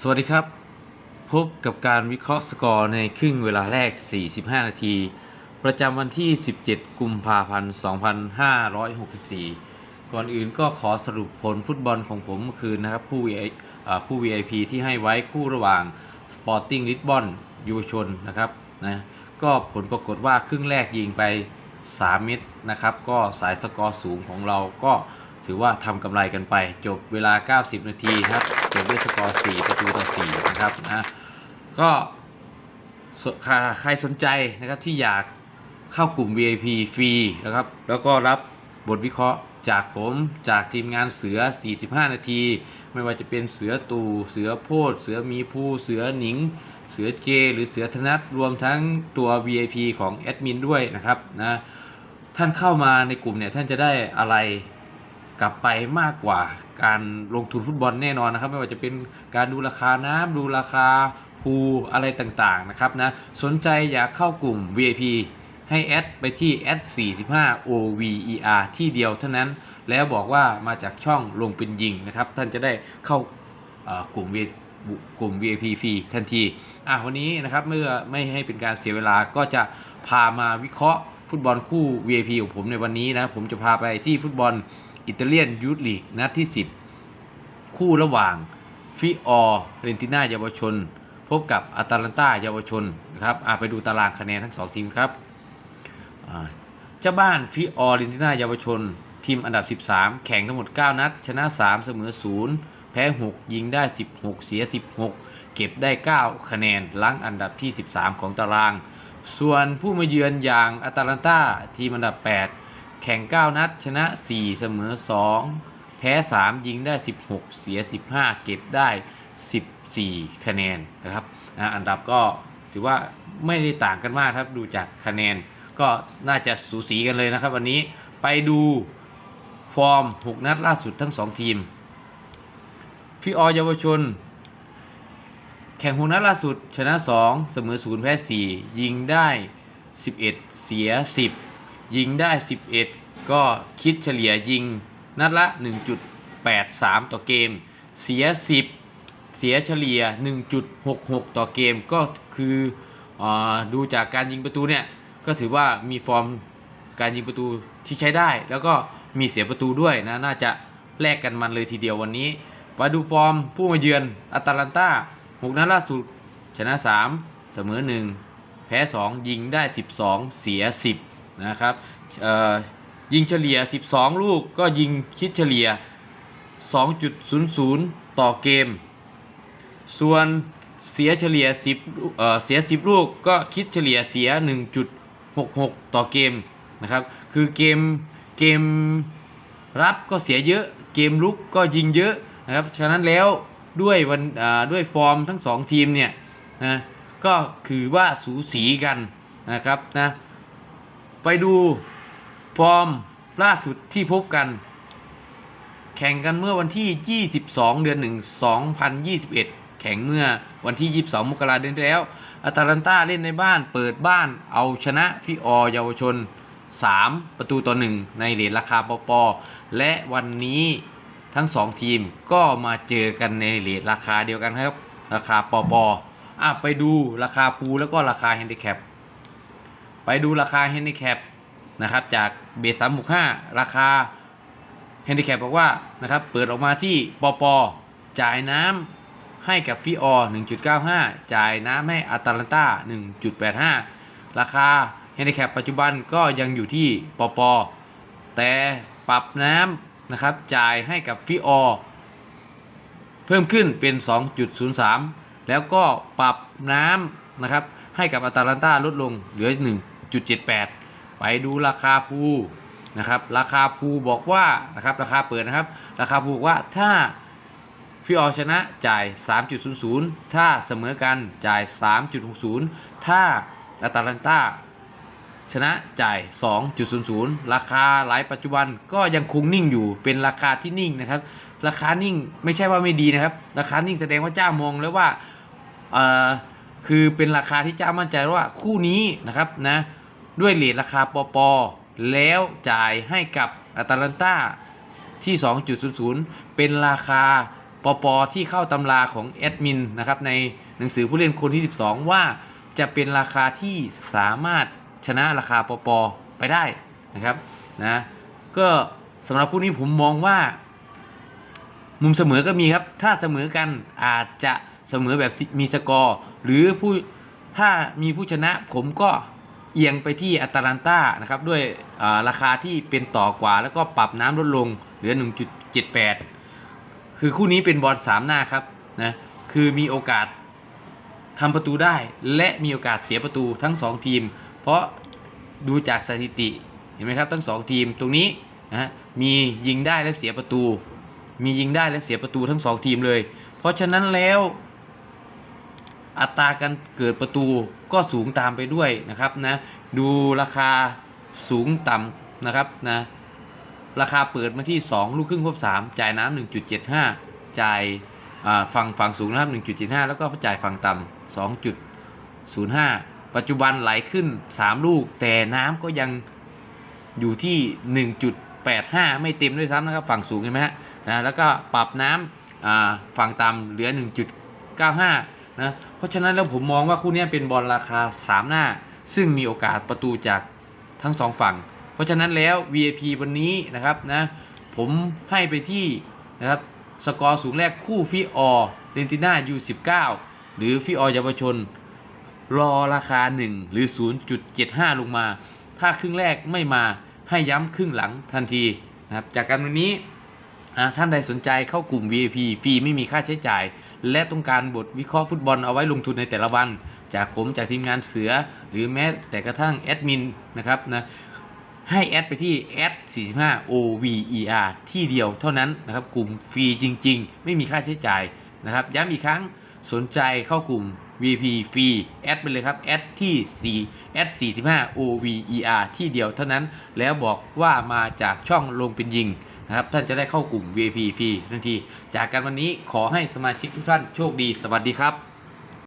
สวัสดีครับ พบกับการวิเคราะห์สกอร์ในครึ่งเวลาแรก 45 นาที ประจำวันที่ 17 กุมภาพันธ์ 2564 ก่อนอื่นก็ขอสรุปผลฟุตบอลของผมเมื่อคืนนะครับ คู่ VI อ่าคู่ VIP ที่ให้ไว้คู่ระหว่าง Sporting Lisbon ยูชนนะครับนะก็ผลปรากฏว่าครึ่งแรกยิงไป 3 เม็ดนะครับ ก็สายสกอร์สูงของเราก็ ถือว่าทำกำไรกันไป จบเวลา 90 นาทีครับจบด้วยสกอร์ 4 ประตูต่อ 4 นะครับนะก็ใครสนใจนะครับที่อยากเข้ากลุ่ม VIP ฟรีนะครับ แล้วก็รับบทวิเคราะห์จากผมจากทีมงานเสือ 45 นาที ไม่ว่าจะเป็นเสือตูเสือโพดเสือมีผู้เสือหนิง เสือเจ หรือเสือธนัทรวมทั้งตัว VIP ของแอดมินด้วยนะครับนะท่านเข้ามาในกลุ่มเนี่ยท่านจะได้อะไร กลับไปมากกว่าการลงทุนฟุตบอลแน่นอนนะครับ ไม่ว่าจะเป็นการดูราคาน้ำดูราคาพูอะไรต่างๆนะครับนะสนใจอยากเข้ากลุ่ม VIP ให้แอดไปที่แอด45 OVER ที่เดียวเท่านั้น แล้วบอกว่ามาจากช่องลงเป็นยิงนะครับ ท่านจะได้เข้ากลุ่ม VIP กลุ่ม VIP ฟรีทันที อะวันนี้นะครับเมื่อไม่ให้เป็นการเสียเวลาก็จะพามาวิเคราะห์ฟุตบอลคู่ VIP ของผมในวันนี้นะ ผมจะพาไปที่ฟุตบอล อิตาเลียนยูทลีกนัดที่ 10 คู่ระหว่างฟิออเรนติน่าเยาวชน พบกับอาตาลันตาเยาวชนนะครับอะไปดูตารางคะแนนทั้งสองทีมครับเจ้าบ้านฟิออเรนติน่าเยาวชน ทีมอันดับ 13 แข่งทั้งหมด 9 นัด ชนะ 3 เสมอ 0 แพ้ 6 ยิงได้ 16 เสีย 16 เก็บได้ 9 คะแนนล้างอันดับที่ 13 ของตาราง ส่วนผู้มาเยือนอย่างอาตาลันตาทีมอันดับ 8 แข่ง 9 นัด ชนะ 4 เสมอ 2 แพ้ 3 ยิงได้ 16 เสีย 15 เก็บได้ 14 คะแนนนะครับนะอันดับก็ถือว่าไม่ได้ต่างกันมากครับดูจากคะแนนก็น่าจะสูสีกันเลยนะครับ วันนี้ไปดูฟอร์ม 6 นัดล่าสุดทั้ง 2 ทีมพี่ออเยาวชน แข่งหกนัดล่าสุดชนะ 2 เสมอ 0 แพ้ 4 ยิงได้ 11 เสีย 10 ยิงได้ 11 ก็คิดเฉลี่ยยิงนัดละ 1.83 ต่อเกม เสีย 10 เสียเฉลี่ย 1.66 ต่อเกมก็คืออดูจากการยิงประตูเนี่ย ก็ถือว่ามีฟอร์มการยิงประตูที่ใช้ได้ แล้วก็มีเสียประตูด้วยนะ น่าจะแลกกันมันเลยทีเดียววันนี้มาดูฟอร์มผู้มาเยือนอาตาลันตา6นัดล่าสุด ชนะ 3 เสมอ 1 แพ้ 2 ยิงได้ 12 เสีย 10 นะครับยิงเฉลี่ย 12 ลูกก็ยิงคิดเฉลี่ย 2.00 ต่อเกม ส่วนเสียเฉลี่ย 10เอ่อเสีย 10 ลูกก็คิดเฉลี่ยเสีย 1.66 ต่อเกมนะครับ คือเกมเกมรับก็เสียเยอะเกมลุกก็ยิงเยอะนะครับฉะนั้นแล้วด้วยวันด้วยฟอร์มทั้งสองทีมเนี่ยนะก็คือว่าสูสีกันนะครับนะ ไปดูฟอร์มล่าสุดที่พบกัน แข่งกันเมื่อวันที่ 22 เดือน 1 2021 แข่งเมื่อวันที่ 22 มกราคมเดือนที่แล้วอาตาลันตาเล่นในบ้านเปิดบ้านเอาชนะฟิออเยาวชน 3 ประตูต่อ 1 ในเหรียญราคาปอปอและวันนี้ทั้ง 2 ทีมก็มาเจอกันในเหรียญราคาเดียวกันครับ ราคาปอปออะไปดูราคาพูลแล้วก็ราคาแฮนดิแคป ไปดูราคาแฮนดิแคปนะครับจากเบสสามหกห้าราคาแฮนดิแคปบอกว่านะครับเปิดออกมาที่ปอปอจ่ายน้ำให้กับฟิออ1.95 จ่ายน้ำให้อาตาลันตา1.85 ราคาแฮนดิแคปปัจจุบันก็ยังอยู่ที่ปอปอแต่ปรับน้ำนะครับจ่ายให้กับฟิออเพิ่มขึ้นเป็น 2.03 แล้วก็ปรับน้ำนะครับให้กับอาตาลันตาลดลงเหลือ 1.78 ไปดูราคาภูนะครับ ราคาภูบอกว่านะครับราคาเปิดนะครับ ราคาภูบอกว่าถ้าฟิออชนะจ่าย 3.00 ถ้าเสมอกันจ่าย 3.60 ถ้าอาตาลันตาชนะจ่าย 2.00 ราคาหลายปัจจุบันก็ยังคงนิ่งอยู่เป็นราคาที่นิ่งนะครับ ราคานิ่งไม่ใช่ว่าไม่ดีนะครับ ราคานิ่งแสดงว่าเจ้ามองแล้วว่าคือเป็นราคาที่เจ้ามั่นใจว่าคู่นี้นะครับนะ ด้วยเลทราคาปอปอแล้วจ่ายให้กับอาตาลันตาที่ 2.00 เป็นราคาปปที่เข้าตำราของแอดมินนะครับในหนังสือผู้เล่นคนที่ 12 ว่าจะเป็นราคาที่สามารถชนะราคาปปไปได้นะครับนะก็สำหรับคู่นี้ผมมองว่า มุมเสมอก็มีครับ ถ้าเสมอกันอาจจะเสมอแบบมีสกอร์ หรือผู้ถ้ามีผู้ชนะผมก็ เอียงไปที่อัตแลนตานะครับด้วยราคาที่เป็นต่อกว่า แล้วก็ปรับน้ำลดลงเหลือ 1.78 คือคู่นี้เป็นบอลสามหน้าครับนะคือมีโอกาสทำประตูได้ และมีโอกาสเสียประตูทั้ง 2 ทีม เพราะดูจากสถิติเห็นไหมครับทั้ง 2 ทีมตรงนี้นะฮะมียิงได้และเสียประตู มียิงได้และเสียประตูทั้ง 2 ทีมเลย เพราะฉะนั้นแล้ว อัตราการเกิดประตูก็สูงตามไปด้วยนะครับนะดูราคาสูงต่ำนะครับนะราคาเปิดมาที่ 2 ลูกครึ่งควบ3จ่ายน้ำ1.75 จ่ายอ่าฝั่งฝั่งสูงนะครับ 1.75 แล้วก็จ่ายฝั่งต่ำ2.05 ปัจจุบันไหลขึ้น 3 ลูก แต่น้ำก็ยังอยู่ที่ 1.85 ไม่เต็มด้วยซ้ำนะครับฝั่งสูงเห็นไหมฮะนะแล้วก็ปรับน้ำฝั่งต่ำเหลือ 1.95 นะเพราะฉะนั้นแล้วผมมองว่าคู่นี้เป็นบอลราคา 3 หน้า ซึ่งมีโอกาสประตูจากทั้งสองฝั่ง เพราะฉะนั้นแล้ว VIP วันนี้นะครับนะผมให้ไปที่นะครับสกอร์สูงแรกคู่ฟิออเรนติน่า U19 หรือฟิออเยาวชน รอราคา 1 หรือ 0.75 ลงมา ถ้าครึ่งแรกไม่มาให้ย้ำครึ่งหลังทันทีนะครับจากการวันนี้อ่าท่านใดสนใจเข้ากลุ่ม VIP ฟรีไม่มีค่าใช้จ่าย และต้องการบทวิเคราะห์ฟุตบอลเอาไว้ลงทุนในแต่ละวัน จากผมจากทีมงานเสือ หรือแม้แต่กระทั่งแอดมินนะครับนะให้แอดไปที่แอด45 OVER ที่เดียวเท่านั้นนะครับกลุ่มฟรีจริง ๆ ไม่มีค่าใช้จ่ายนะครับย้ำอีกครั้งสนใจเข้ากลุ่ม VP ฟรีแอดไปเลยครับแอดที่4แอด45 OVER ที่เดียวเท่านั้น แล้วบอกว่ามาจากช่องลงเป็นยิง นะครับท่านจะได้เข้ากลุ่ม VIP ฟรีทันที จากกันวันนี้ขอให้สมาชิกทุกท่านโชคดีสวัสดีครับ